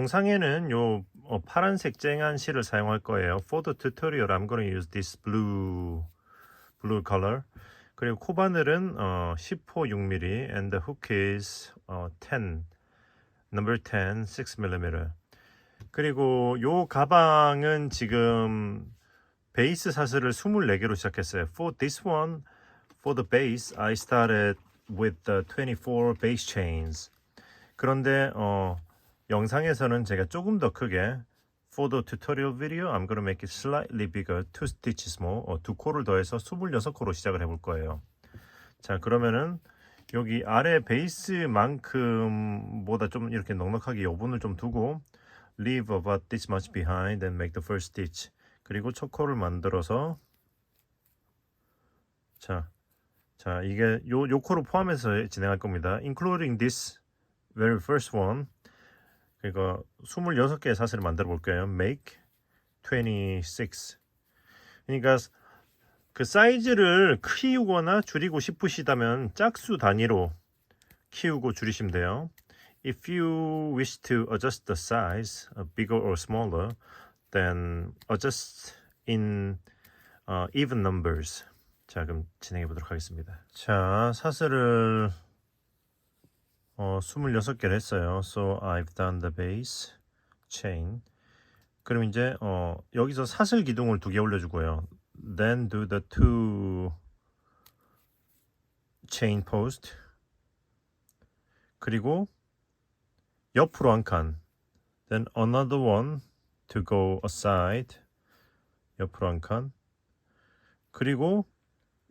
영상에는 요 어, 파란색 쨍한 실을 사용할 거예요. For the tutorial, I'm going to use this blue blue color. 그리고 코바늘은 어, 10호 6mm and the hook is 어, 10 number 10 6mm. 그리고 요 가방은 지금 베이스 사슬을 24개로 시작했어요. For this one, for the base, I started with the 24 base chains. 그런데 어, 영상에서는 제가 조금 더 크게 For the tutorial video, I'm to make it slightly bigger, two stitches more, 어, 두 코를 더해서 26코로 시작을 해볼 거예요. 자, 그러면은 여기 아래 베이스만큼보다 좀 이렇게 넉넉하게 여분을 좀 두고 leave about this much behind and make the first stitch. 그리고 첫 코를 만들어서 자, 자 이게 요, 요 코를 포함해서 진행할 겁니다. including this very first one. 그러니까 26개의 사슬을 만들어 볼게요. make 26. 그러니까 그 사이즈를 키우거나 줄이고 싶으시다면 짝수 단위로 키우고 줄이시면 돼요. If you wish to adjust the size, uh, bigger or smaller, then adjust in uh, even numbers. 자, 그럼 진행해 보도록 하겠습니다. 자, 사슬을 어, 26개를 했어요. So I've done the base chain. 그럼 이제 어, 여기서 사슬 기둥을 두 개 올려주고요. Then do the two chain post. 그리고 옆으로 한 칸. Then another one to go aside. 옆으로 한 칸. 그리고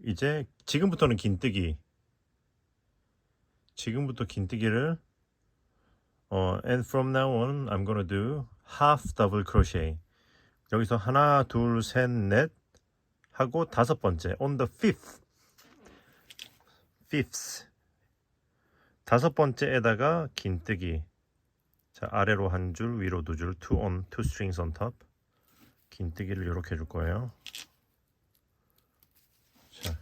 이제 지금부터는 긴뜨기. 지금부터 긴뜨기를 어, and from now on I'm gonna do half double crochet. 여기서 하나, 둘, 셋, 넷 하고 다섯 번째 on the fifth. fifth. 다섯 번째에다가 긴뜨기. 자, 아래로 한 줄, 위로 두 줄, two on, two strings on top. 긴뜨기를 이렇게 해줄 거예요. 자,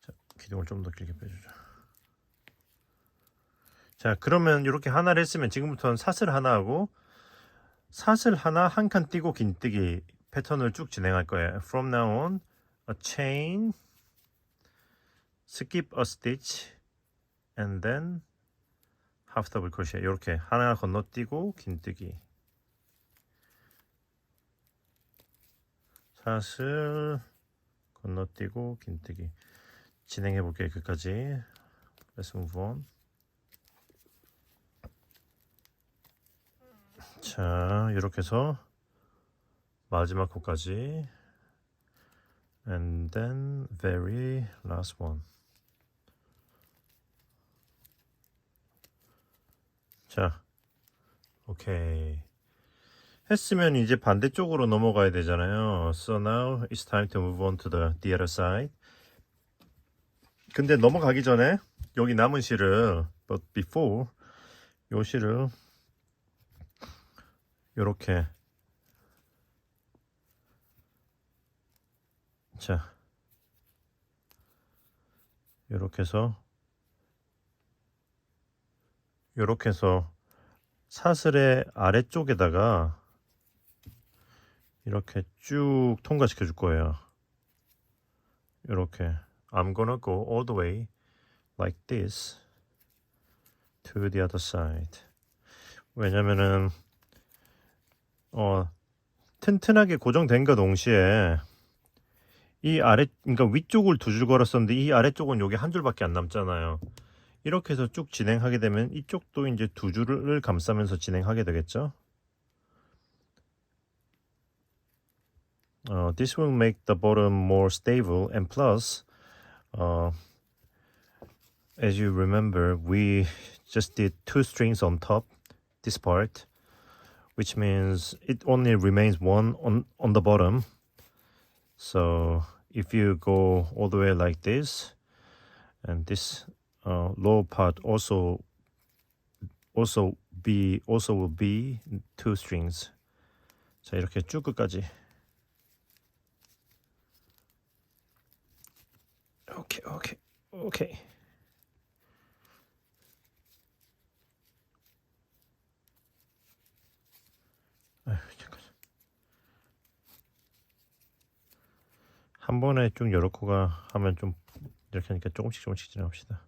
자 기둥을 좀 더 길게 빼주자. 자, 그러면 이렇게 하나를 했으면 지금부터는 사슬 하나 하고 사슬 하나 한 칸 띄고 긴뜨기 패턴을 쭉 진행할 거예요. From now on, a chain, skip a stitch, and then half double crochet. 이렇게 하나 건너뛰고 긴뜨기. 사슬 건너뛰고 긴뜨기. 진행해 볼게요. 끝까지. Let's move on. 자, 이렇게 해서 마지막 코까지 and then very last one. 자, 오케이. 했으면 이제 반대쪽으로 넘어가야 되잖아요. So now it's time to move on to the, the other side. 근데 넘어가기 전에 여기 남은 실을 but before 요 실을 요렇게. 자 요렇게 해서 요렇게 해서 사슬의 아래쪽에다가 이렇게 쭉 통과시켜 줄 거예요. 요렇게 I'm gonna go all the way like this to the other side 왜냐면은 어, 튼튼하게 고정된 것 동시에 이 아래 그러니까 위쪽을 두 줄 걸었었는데 이 아래쪽은 여기 한 줄밖에 안 남잖아요. 이렇게 해서 쭉 진행하게 되면 이쪽도 이제 두 줄을 감싸면서 진행하게 되겠죠. 어, this will make the bottom more stable and plus uh, as you remember we just did two strings on top this part which means it only remains one on on the bottom so if you go all the way like this and this uh, lower part also also be also will be two strings 자 이렇게 쭉 끝까지 오케이, 오케이, 오케이. 아휴, 잠깐. 한 번에 쭉 여러 코가 하면 좀 이렇게 하니까 조금씩 조금씩 지나갑시다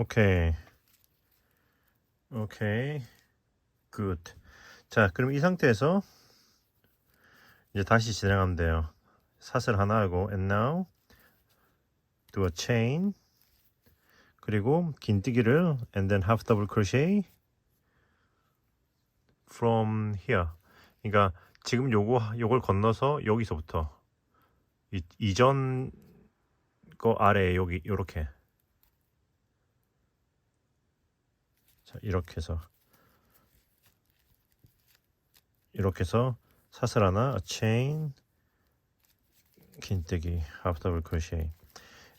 오케이. 오케이. 굿. 자, 그럼 이 상태에서 이제 다시 진행하면 돼요. 사슬 하나 하고 and now do a chain 그리고 긴뜨기를 and then half double crochet from here. 그러니까 지금 요거 요걸 건너서 여기서부터 이, 이전 거 아래 여기 요렇게 자 이렇게 해서. 이렇게 해서 사슬 하나 chain 긴뜨기 half double crochet.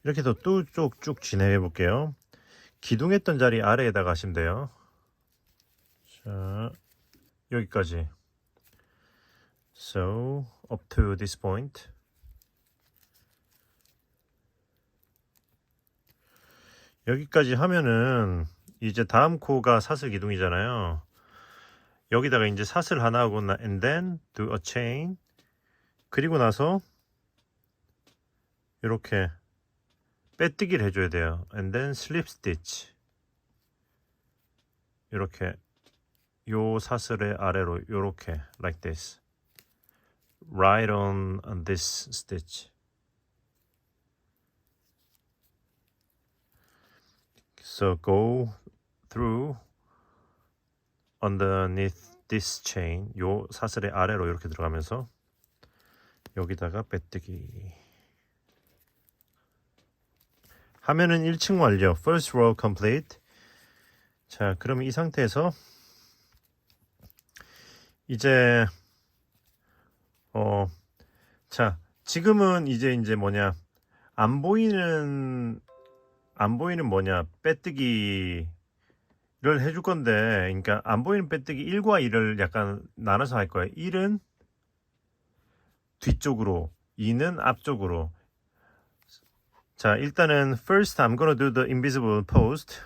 이렇게 해서 또 쭉쭉 진행해 볼게요. 기둥했던 자리 아래에다가 하시면 돼요. 자 여기까지. So up to this point. 여기까지 하면은 이제 다음 코가 사슬 기둥이잖아요. 여기다가 이제 사슬 하나 하고 나 and then do a chain 그리고 나서 이렇게 빼뜨기를 해줘야 돼요. and then slip stitch 이렇게 요 사슬의 아래로 요렇게 like this right on, this stitch so go through underneath this chain 요 사슬의 아래로 이렇게 들어가면서 여기다가 빼뜨기. 하면은 1층 완료. First row complete. 자 그럼 이 상태에서 이제 어 자 지금은 이제 이제 뭐냐 안 보이는 안 보이는 뭐냐 빼뜨기 를 해줄 건데 그러니까 안 보이는 빼뜨기 1과 2를 약간 나눠서 할 거예요 1은 뒤쪽으로 2는 앞쪽으로 자 일단은 first I'm gonna do the invisible post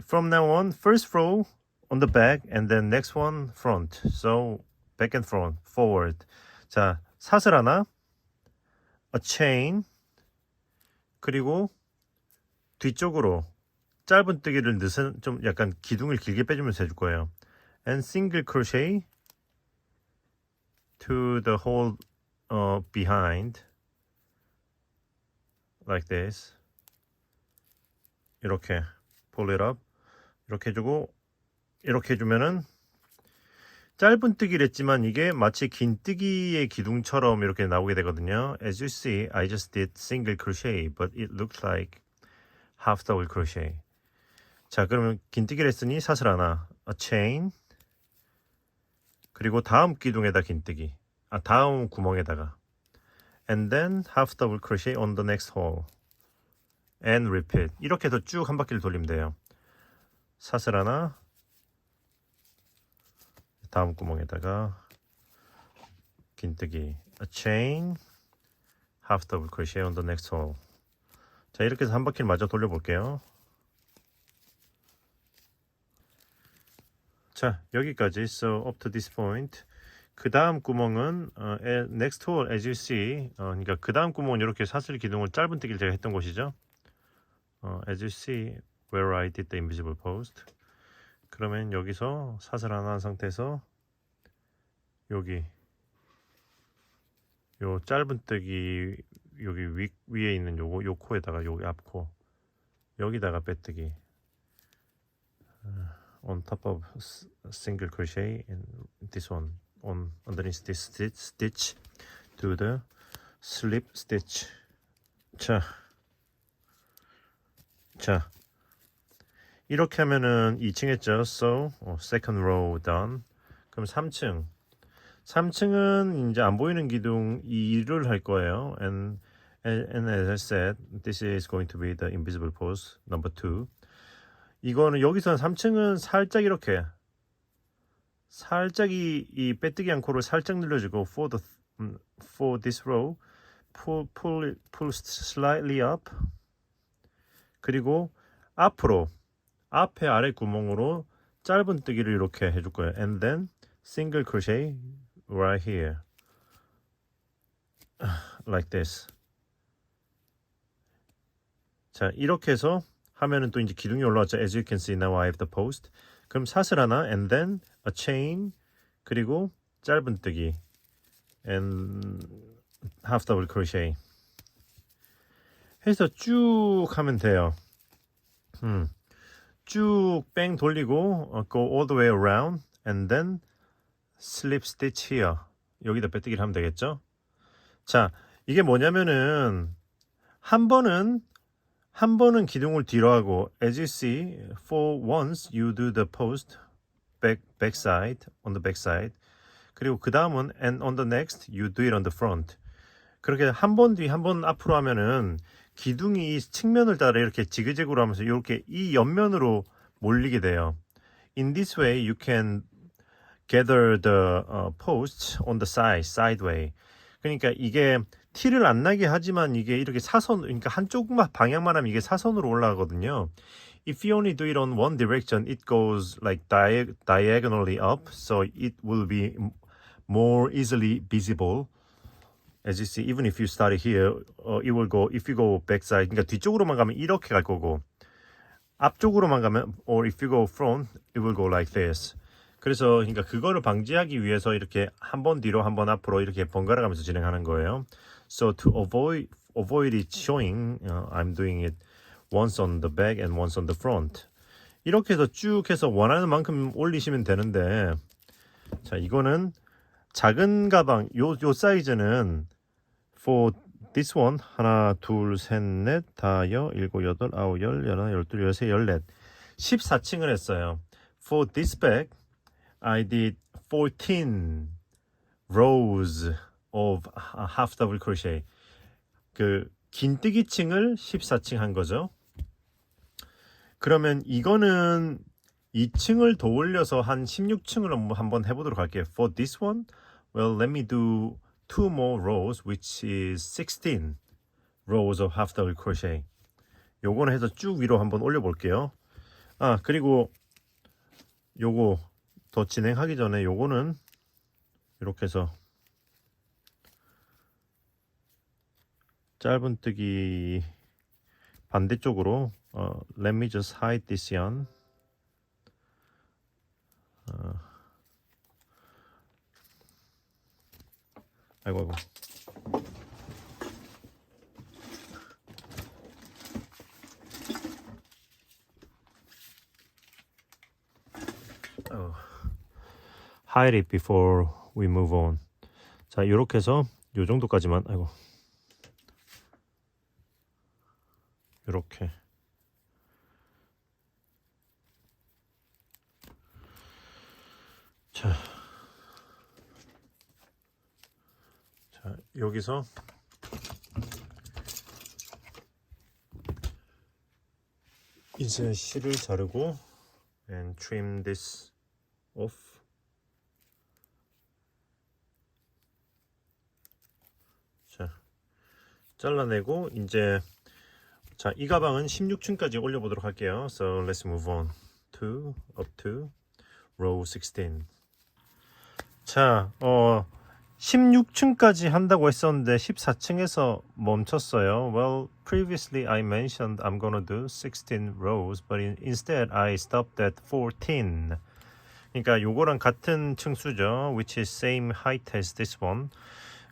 from now on first row on the back and then next one front so back and front forward 자 사슬 하나 a chain 그리고 뒤쪽으로 짧은 뜨기를 넣은 좀 약간 기둥을 길게 빼주면서 해줄 거예요. And single crochet to the hole uh, behind like this. 이렇게 pull it up 이렇게 해주고 이렇게 해주면은 짧은 뜨기를 했지만 이게 마치 긴 뜨기의 기둥처럼 이렇게 나오게 되거든요. As you see, I just did single crochet, but it looks like half double crochet. 자, 그러면 긴 뜨기를 했으니 사슬 하나, a chain, 그리고 다음 기둥에다 긴 뜨기, 아 다음 구멍에다가, and then half double crochet on the next hole, and repeat. 이렇게 해서 쭉 한 바퀴를 돌리면 돼요. 사슬 하나, 다음 구멍에다가 긴뜨기 a chain half double crochet on the next hole 자 이렇게 해서 한 바퀴를 마저 돌려볼게요 자 여기까지. So up to this point. 그 다음 구멍은 어, next hole as you see. 어, 그러니까 그 다음 구멍은 이렇게 사슬 기둥을 짧은 뜨기를 제가 했던 곳이죠. 어, as you see where I did the invisible post. 그러면 여기서 사슬 하나 한 상태에서 여기 요 짧은 뜨기 여기 위, 위에 있는 요거 요 코에다가 여기 앞코. 여기다가 빼뜨기. uh, on top of single crochet and this one on underneath this stitch, stitch to the slip stitch 자 자, 이렇게 하면은 2층 했죠. So, 어, second row done. 그럼 3층. 3층은 이제 안 보이는 기둥 2를 할 거예요. And, and, and as I said, this is going to be the invisible pose number 2. 이거는 여기서는 3층은 살짝 이렇게 살짝 이, 이 빼뜨기 앙코를 살짝 늘려주고 for the 음, for this row pull pull pull slightly up 그리고 앞으로 앞에 아래 구멍으로 짧은 뜨기를 이렇게 해줄 거예요. And then single crochet right here like this. 자 이렇게 해서 하면은 또 이제 기둥이 올라왔죠. As you can see now I have the post. 그럼 사슬 하나 and then a chain 그리고 짧은 뜨기 and half double crochet 해서 쭉 하면 돼요. 음. 쭉뺑 돌리고 어, go all the way around and then slip stitch here. 여기다 빼뜨기를 하면 되겠죠? 자, 이게 뭐냐면은 한 번은 한 번은 기둥을 뒤로 하고 as you see for once you do the post back back side on the back side 그리고 그 다음은 and on the next you do it on the front 그렇게 한 번 뒤 한 번 앞으로 하면은 기둥이 이 측면을 따라 이렇게 지그재그로 하면서 이렇게 이 옆면으로 몰리게 돼요. In this way, you can gather the uh, posts on the side, sideway. 그러니까 이게 티를 안 나게 하지만 이게 이렇게 사선, 그러니까 한쪽만 방향만 하면 이게 사선으로 올라가거든요. If you only do it on one direction, it goes like dia- diagonally up, so it will be more easily visible. as you see, even if you start here, uh, it will go. If you go backside, 그러니까 뒤쪽으로만 가면 이렇게 갈 거고, 앞쪽으로만 가면, or if you go front, it will go like this. 그래서 그러니까 그거를 방지하기 위해서 이렇게 한 번 뒤로 한 번 앞으로 이렇게 번갈아 가면서 진행하는 거예요. So to avoid avoid it showing, uh, I'm doing it once on the back and once on the front. 이렇게 해서 쭉 해서 원하는 만큼 올리시면 되는데, 자 이거는 작은 가방 요 요 사이즈는 for this one 하나 둘 셋 넷 다여 일곱 여덟 아홉 열 열하나 열둘 열세 열넷 14층을 했어요. For this bag I did 14 rows of half double crochet. 그 긴뜨기층을 14층 한 거죠. 그러면 이거는 2층을 더 올려서 한 16층을 한번 해보도록 할게요. For this one, well, let me do two more rows, which is 16 rows of half double crochet. 요거는 해서 쭉 위로 한번 올려볼게요. 아, 그리고 요거 더 진행하기 전에 요거는 이렇게 해서 짧은뜨기 반대쪽으로 어, let me just hide this yarn. 어. 아이고 아이고. 어. hide it before we move on. 자, 이렇게 해서 요 정도까지만 아이고. 이렇게 자, 자 여기서 이제 실을 자르고 and trim this off. 자, 잘라내고 이제 자, 이 가방은 16층까지 올려보도록 할게요. So let's move on to up to row 16. 자, 어 16층까지 한다고 했었는데 14층에서 멈췄어요. Well, previously I mentioned I'm gonna do 16 rows, but in, instead I stopped at 14. 그러니까 요거랑 같은 층수죠. Which is same height as this one.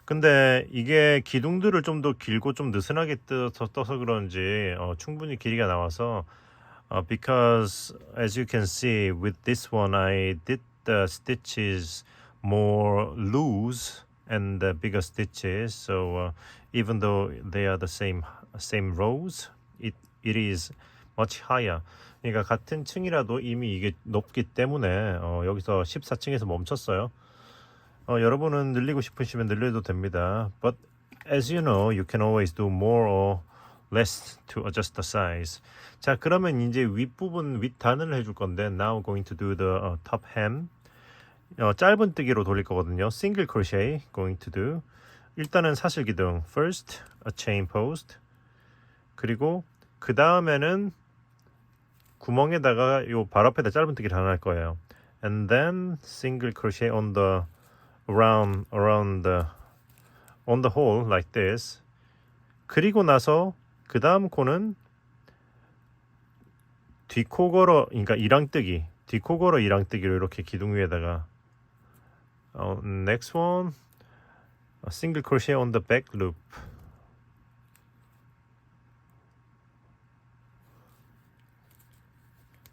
근데 이게 기둥들을 좀 더 길고 좀 느슨하게 떠서, 떠서 그런지 어, 충분히 길이가 나와서 어, because as you can see with this one I did the stitches more loose and the bigger stitches so uh, even though they are the same same rows it it is much higher 그러니까 같은 층이라도 이미 이게 높기 때문에 어, 여기서 14층에서 멈췄어요. 어, 여러분은 늘리고 싶으시면 늘려도 됩니다. But as you know, you can always do more or less to adjust the size. 자, 그러면 이제 윗부분 윗단을 해줄 건데 now going to do the uh, top hem. 어, 짧은 뜨기로 돌릴 거거든요. single crochet going to do. 일단은 사실 기둥 first a chain post 그리고 그 다음에는 구멍에다가 요 발 앞에다 짧은 뜨기를 하나 할 거예요. And then single crochet on the around around the on the hole like this. 그리고 나서 그 다음 코는 뒷코 걸어 그러니까 이랑뜨기 뒷코 걸어 이랑뜨기로 이렇게 기둥 위에다가 어, next one single crochet on the back loop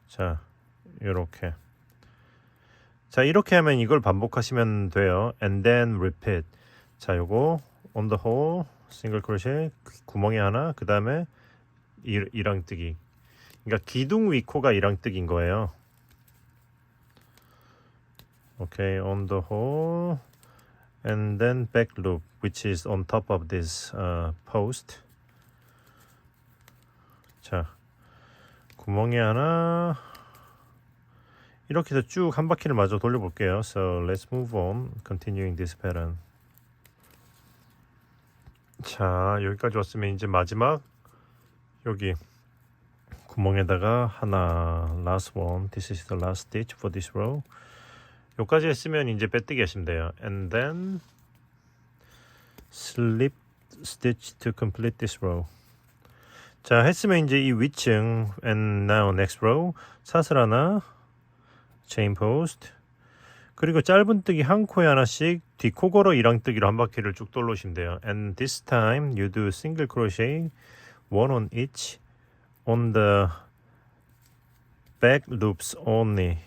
자 이렇게 자 이렇게 하면 이걸 반복하시면 돼요 and then repeat 자 요거 on the hole single crochet 구멍에 하나 그 다음에 이랑뜨기 그러니까 기둥 위 코가 이랑뜨기인 거예요 okay on the hole and then back loop which is on top of this uh, post 자 구멍에 하나 이렇게 해서 쭉 한 바퀴를 마저 돌려볼게요 so let's move on continuing this pattern 자 여기까지 왔으면 이제 마지막 여기 구멍에다가 하나 last one this is the last stitch for this row 여기까지 했으면 이제 빼뜨기 하시면 돼요 and then slip stitch to complete this row 자 했으면 이제 이 위층 and now next row 사슬 하나 chain post 그리고 짧은 뜨기 한 코에 하나씩 뒷코 걸어 이랑뜨기로 한 바퀴를 쭉 돼요 and this time you do single crochet one on each on the back loops only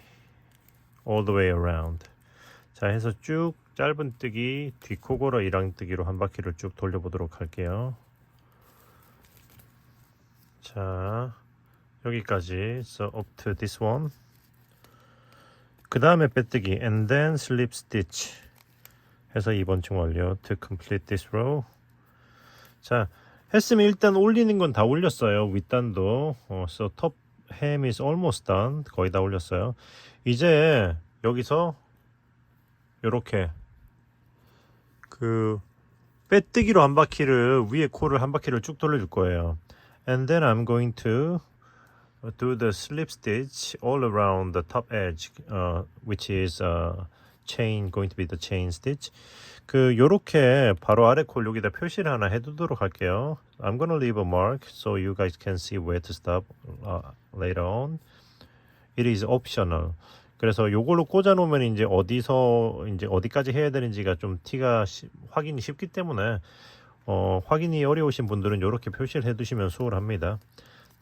all the way around 자 해서 쭉 짧은 뜨기 뒷코 걸어 이랑뜨기로 한 바퀴를 쭉 돌려보도록 할게요 자 여기까지 so up to this one 그 다음에 빼뜨기. And then slip stitch 해서 2번 층 완료. To complete this row. 자 했으면 일단 올리는 건 다 올렸어요. 윗단도. 어, so top hem is almost done. 거의 다 올렸어요. 이제 여기서 요렇게 그 빼뜨기로 한 바퀴를 위에 코를 한 바퀴를 쭉 돌려줄 거예요. And then I'm going to do the slip stitch all around the top edge, uh, which is uh, chain going to be the chain stitch. 그 요렇게 바로 아래 콜 여기다 표시를 하나 해두도록 할게요. I'm gonna leave a mark so you guys can see where to stop uh, later on. It is optional. 그래서 요걸로 꽂아 놓으면 이제 어디서 이제 어디까지 해야 되는지가 좀 티가 시, 확인이 쉽기 때문에 어, 확인이 어려우신 분들은 이렇게 표시를 해두시면 수월합니다.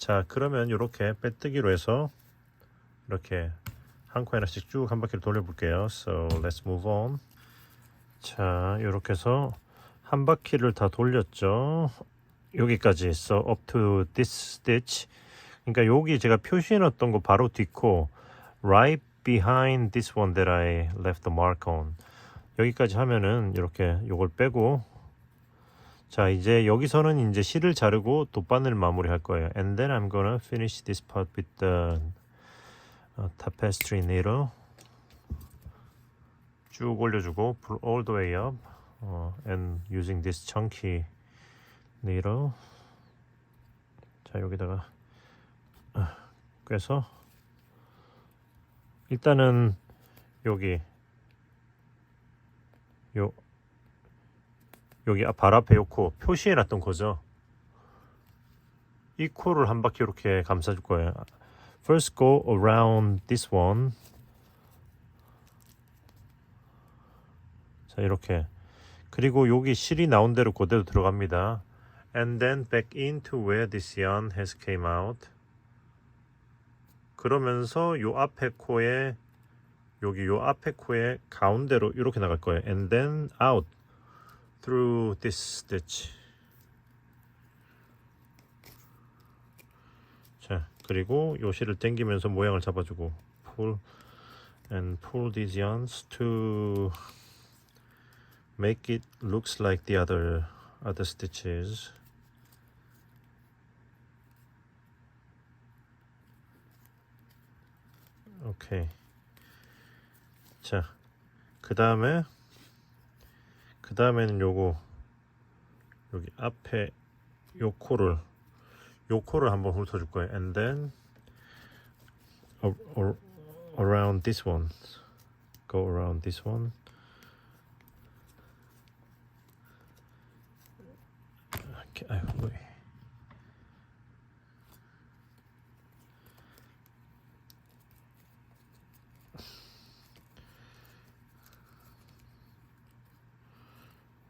자 그러면 이렇게 빼뜨기로 해서 이렇게 한 코 하나씩 쭉 한 바퀴를 돌려볼게요. So let's move on. 자 이렇게 해서 한 바퀴를 다 돌렸죠. 여기까지. So up to this stitch. 그러니까 여기 제가 표시해 놨던 거 바로 뒷코 right behind this one that I left the mark on. 여기까지 하면은 이렇게 요걸 빼고 자 이제 여기서는 이제 실을 자르고 돗바늘 마무리할 거예요. And then I'm gonna finish this part with the uh, tapestry needle. 쭉 올려주고 pull all the way up uh, and using this chunky needle. 자 여기다가 uh, 꿰서 일단은 여기 요 여기 발 앞에 요 코 표시해 놨던 거죠. 이 코를 한 바퀴 이렇게 감싸 줄 거예요. First go around this one. 자 이렇게 그리고 여기 실이 나온 대로 그대로 들어갑니다. And then back into where this yarn has came out. 그러면서 요 앞에 코에 여기 요 앞에 코에 가운데로 이렇게 나갈 거예요. And then out. through this stitch. 자, 그리고 요실을 당기면서 모양을 잡아주고 pull and pull these yarns to make it looks like the other other stitches. 오케이. 자, 그 다음에 그 다음에는 요거 여기 앞에 요 코를 요 코를 한번 훑어 줄 거예요. And then a- a- around this one, go around this one. 이렇게, 왜.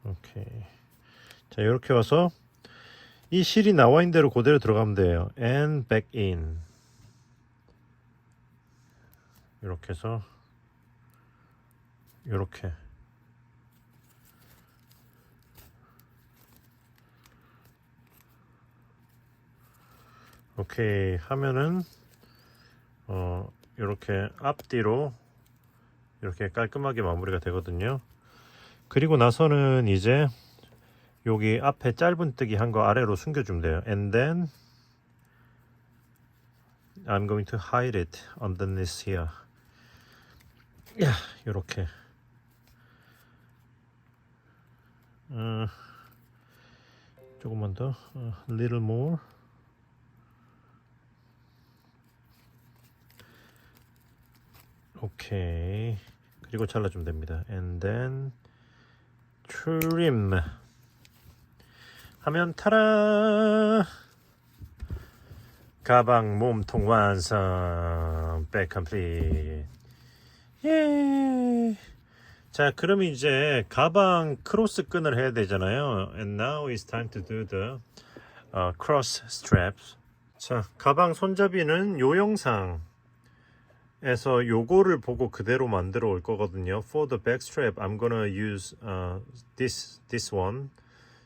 오케이. 자, 이렇게 와서 이 실이 나와 있는 대로 그대로 들어가면 돼요. And back in. 이렇게 해서 이렇게 오케이 하면은 어 이렇게 앞뒤로 이렇게 깔끔하게 마무리가 되거든요. 그리고 나서는 이제 여기 앞에 짧은뜨기 한 거 아래로 숨겨주면 돼요. And then I'm going to hide it underneath here. 야, 이렇게. 어, 조금만 더. 어, little more. 오케이. 그리고 잘라주면 됩니다. And then trim. 하면 타라. 가방 몸통 완성. 백 컴플릿. 예. 자, 그럼 이제 가방 크로스 끈을 해야 되잖아요. And now it's time to do the uh, cross straps. 자, 가방 손잡이는 요 영상 에서 요거를 보고 그대로 만들어 올 거거든요. For the back strap, I'm gonna use uh, this this one.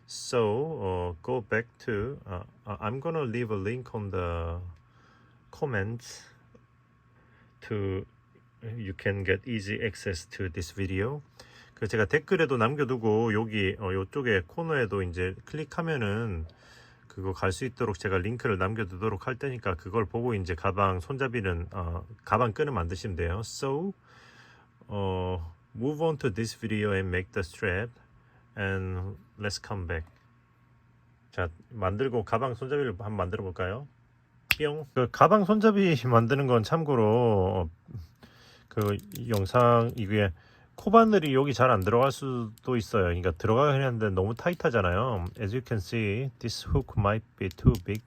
So uh, go back to. Uh, uh, I'm gonna leave a link on the comments to you can get easy access to this video. 그 제가 댓글에도 남겨두고 여기 어, 요쪽에 코너에도 이제 클릭하면은 그거 갈 수 있도록 제가 링크를 남겨두도록 할 테니까 그걸 보고 이제 가방 손잡이는 어, 가방 끈을 만드시면 돼요. So 어, move on to this video and make the strap and let's come back. 자 만들고 가방 손잡이를 한번 만들어 볼까요? 뿅. 그 가방 손잡이 만드는 건 참고로 어, 그 영상 이게 코바늘이 여기 잘 안 들어갈 수도 있어요. 그러니까 들어가긴 하는데 너무 타이트하잖아요. As you can see, this hook might be too big,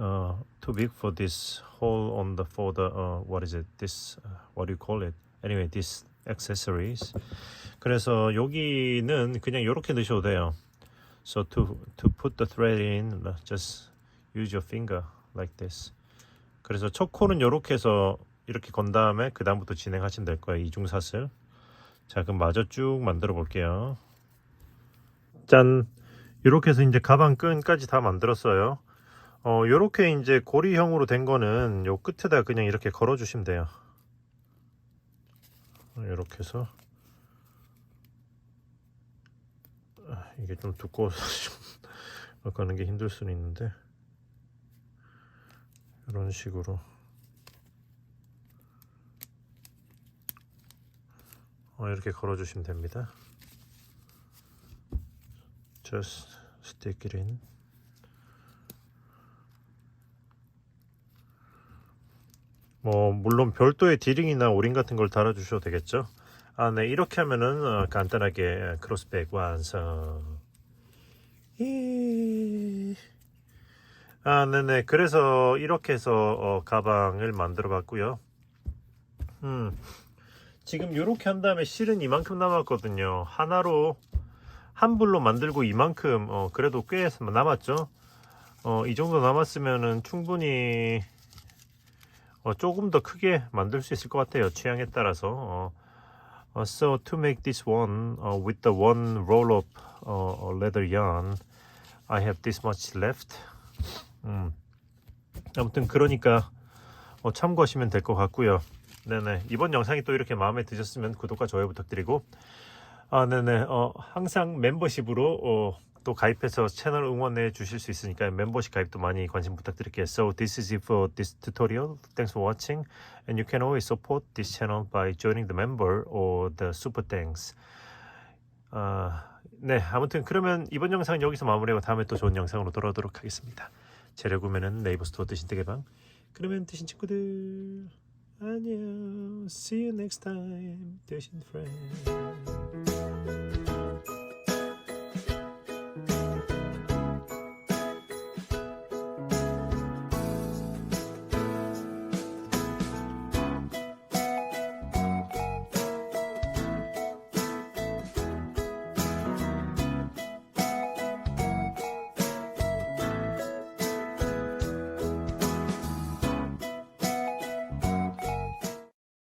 uh, too big for this hole on the for the uh, what is it? This uh, what do you call it? Anyway, this accessories. 그래서 여기는 그냥 이렇게 넣으셔도 돼요. So to to put the thread in, just use your finger like this. 그래서 첫 코는 이렇게 해서 이렇게 건 다음에 그 다음부터 진행하시면 될 거예요. 이중사슬. 자, 그럼 마저 쭉 만들어 볼게요. 짠. 이렇게 해서 이제 가방 끈까지 다 만들었어요. 어, 요렇게 이제 고리형으로 된 거는 요 끝에다 그냥 이렇게 걸어 주시면 돼요. 이렇게 해서 아, 이게 좀 두꺼워서 좀 가는 게 힘들 수는 있는데 이런 식으로 이렇게 걸어주시면 됩니다. Just stick it in. 뭐 물론 별도의 디링이나 오링 같은 걸 달아주셔도 되겠죠. 아, 네 이렇게 하면은 어, 간단하게 크로스백 완성. 이... 아, 네네. 그래서 이렇게 해서 어, 가방을 만들어 봤고요. 음. 지금 이렇게 한 다음에 실은 이만큼 남았거든요. 하나로 한 불로 만들고 이만큼 어, 그래도 꽤 남았죠. 어, 이 정도 남았으면은 충분히 어, 조금 더 크게 만들 수 있을 것 같아요. 취향에 따라서. 어, 어, so to make this one uh, with the one roll of uh, leather yarn, I have this much left. 음. 아무튼 그러니까 어, 참고하시면 될 것 같고요. 네네 이번 영상이 또 이렇게 마음에 드셨으면 구독과 좋아요 부탁드리고 아 네네 어 항상 멤버십으로 어, 또 가입해서 채널 응원해 주실 수 있으니까 멤버십 가입도 많이 관심 부탁드릴게요. So this is it for this tutorial. Thanks for watching and you can always support this channel by joining the member or the super thanks. 아, 네, 아무튼 그러면 이번 영상은 여기서 마무리하고 다음에 또 좋은 영상으로 돌아오도록 하겠습니다. 재료 구매는 네이버 스토어 뜨신 대개방. 그러면 뜨신 친구들 안녕. See you next time. 뜨신 friend.